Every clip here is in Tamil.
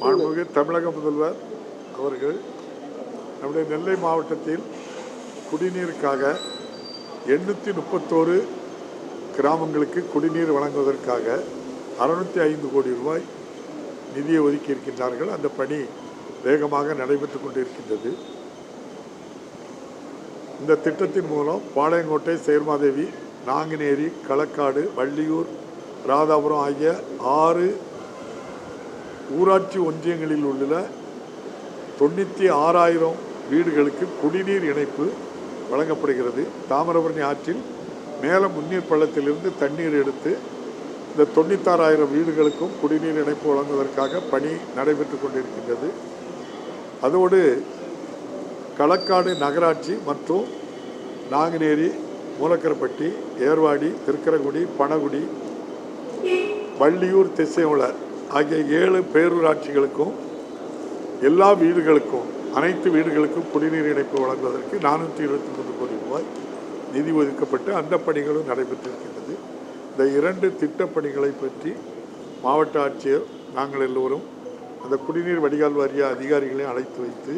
மாண்புமிகு தமிழக முதல்வர் அவர்கள் நம்முடைய நெல்லை மாவட்டத்தில் குடிநீருக்காக எண்ணூற்றி முப்பத்தோரு கிராமங்களுக்கு குடிநீர் வழங்குவதற்காக அறுநூத்தி ஐந்து கோடி ரூபாய் நிதியை ஒதுக்கி இருக்கின்றார்கள். அந்த பணி வேகமாக நடைபெற்று கொண்டிருக்கின்றது. இந்த திட்டத்தின் மூலம் பாளையங்கோட்டை சேர்மாதேவி நாங்குநேரி களக்காடு வள்ளியூர் ராதாபுரம் ஆகிய ஆறு ஊராட்சி ஒன்றியங்களில் உள்ள தொண்ணூற்றி ஆறாயிரம் வீடுகளுக்கு குடிநீர் இணைப்பு வழங்கப்படுகிறது. தாமிரபரணி ஆற்றில் மேலே முன்னீர் பள்ளத்திலிருந்து தண்ணீர் எடுத்து இந்த தொண்ணூத்தாறாயிரம் வீடுகளுக்கும் குடிநீர் இணைப்பு வழங்குவதற்காக பணி நடைபெற்று கொண்டிருக்கின்றது. அதோடு களக்காடு நகராட்சி மற்றும் நாங்குநேரி மூலக்கரப்பட்டி ஏர்வாடி திருக்கரங்குடி பனகுடி வள்ளியூர் திசையுள ஆகிய ஏழு பேரூராட்சிகளுக்கும் எல்லா வீடுகளுக்கும் அனைத்து வீடுகளுக்கும் குடிநீர் இணைப்பு வழங்குவதற்கு நானூற்றி இருபத்தி மூன்று கோடி ரூபாய் நிதி ஒதுக்கப்பட்டு அந்த பணிகளும் நடைபெற்றிருக்கின்றது. இந்த இரண்டு திட்டப்பணிகளை பற்றி மாவட்ட ஆட்சியர் நாங்கள் எல்லோரும் அந்த குடிநீர் வடிகால் வாரிய அதிகாரிகளையும் அழைத்து வைத்து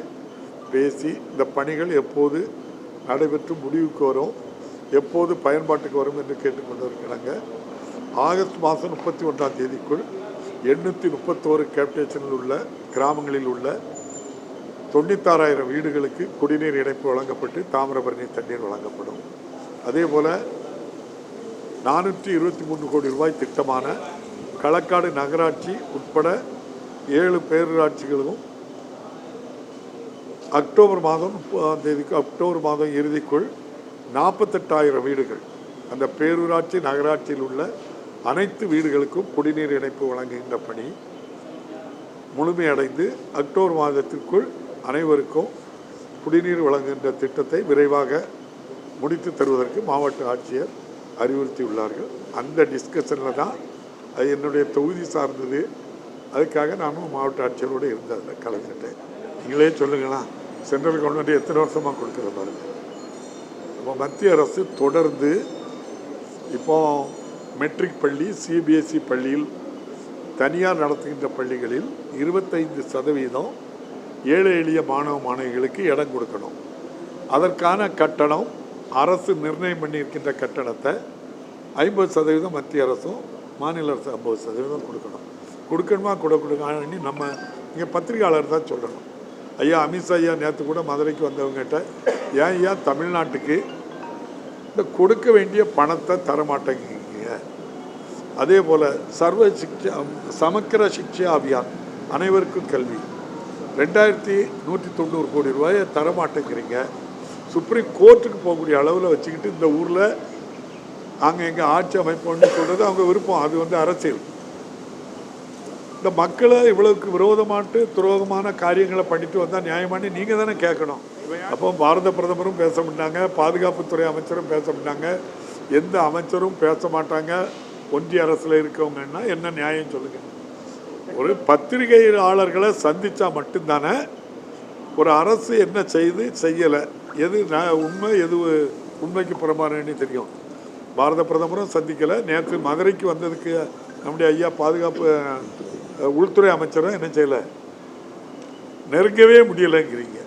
பேசி இந்த பணிகள் எப்போது நடைபெற்று முடிவுக்கு வரும் எப்போது பயன்பாட்டுக்கு வரும் என்று கேட்டுக்கொண்டிருக்கிறாங்க ஆகஸ்ட் மாதம் முப்பத்தி ஒன்றாம் தேதிக்குள் எண்ணூற்றி முப்பத்தோரு கேப்டேஷனில் உள்ள கிராமங்களில் உள்ள தொண்ணூத்தாறாயிரம் வீடுகளுக்கு குடிநீர் இணைப்பு வழங்கப்பட்டு தாமிரபரணி தண்ணீர் வழங்கப்படும். அதே போல் நானூற்றி இருபத்தி மூன்று கோடி ரூபாய் திட்டமான களக்காடு நகராட்சி உட்பட ஏழு பேரூராட்சிகளும் அக்டோபர் மாதம் முப்பதாம் தேதிக்கு அக்டோபர் மாதம் இறுதிக்குள் நாற்பத்தெட்டாயிரம் வீடுகள் அந்த பேரூராட்சி நகராட்சியில் உள்ள அனைத்து வீடுகளுக்கும் குடிநீர் இணைப்பு வழங்குகின்ற பணி முழுமையடைந்து அக்டோபர் மாதத்திற்குள் அனைவருக்கும் குடிநீர் வழங்குகின்ற திட்டத்தை விரைவாக முடித்து தருவதற்கு மாவட்ட ஆட்சியர் அறிவுறுத்தியுள்ளார்கள். அந்த டிஸ்கஷனில் தான் அது என்னுடைய தொகுதி சார்ந்தது. அதுக்காக நானும் மாவட்ட ஆட்சியரோடு இருந்தேன் கலந்துட்டேன் நீங்களே சொல்லுங்களா சென்ட்ரல் கவர்மெண்ட் எத்தனை வருஷமாக கொடுக்குற பாருங்கள் இப்போ மத்திய அரசு தொடர்ந்து இப்போது மெட்ரிக் பள்ளி சிபிஎஸ்இ பள்ளியில் தனியார் நடத்துகின்ற பள்ளிகளில் இருபத்தைந்து சதவீதம் ஏழை எளிய மாணவ மாணவிகளுக்கு இடம் கொடுக்கணும். அதற்கான கட்டணம் அரசு நிர்ணயம் பண்ணியிருக்கின்ற கட்டணத்தை ஐம்பது சதவீதம் மத்திய அரசும் மாநில அரசு ஐம்பது சதவீதம் கொடுக்கணும். கொடுக்கணுமா? கொடுக்கணும் நம்ம இங்கே பத்திரிகையாளர் தான் சொல்லணும். ஐயா அமித்ஷா ஐயா நேற்று கூட மதுரைக்கு வந்தவங்ககிட்ட ஏன் ஐயா தமிழ்நாட்டுக்கு இந்த கொடுக்க வேண்டிய பணத்தை தர மாட்டேங்கிறீங்க அதே போல் சர்வ சிக்ஷா சமக்கிர சிக்ஷா அபியான் அனைவருக்கும் கல்வி. ரெண்டாயிரத்தி நூற்றி தொண்ணூறு கோடி ரூபாயை தர மாட்டேங்கிறீங்க சுப்ரீம் கோர்ட்டுக்கு போகக்கூடிய அளவில் வச்சுக்கிட்டு இந்த ஊரில் அங்கே எங்கே ஆட்சி அமைப்போம்னு சொல்கிறது அவங்க விருப்பம். அது வந்து அரசியல். இந்த மக்களை இவ்வளவுக்கு விரோதமாட்டு துரோகமான காரியங்களை பண்ணிட்டு வந்தால் நியாயமானு நீங்கள் தானே கேட்கணும். அப்போ பாரத பிரதமரும் பேச மாட்டாங்க பாதுகாப்புத்துறை அமைச்சரும் பேச மாட்டாங்க. எந்த அமைச்சரும் பேச மாட்டாங்க. ஒன்றிய அரசில் இருக்கவங்கன்னா என்ன நியாயம் சொல்லுங்கள் ஒரு பத்திரிகையாளர்களை சந்தித்தா மட்டும்தானே ஒரு அரசு என்ன செய்து செய்யலை? எது ந- உண்மை எது உண்மைக்கு புறமானன்னு தெரியும். பாரத பிரதமரும் சந்திக்கலை. நேற்று மதுரைக்கு வந்ததுக்கு நம்முடைய ஐயா பாதுகாப்பு உள்துறை அமைச்சரும் என்ன செய்யலை? நெருங்கவே முடியலைங்கிறீங்க.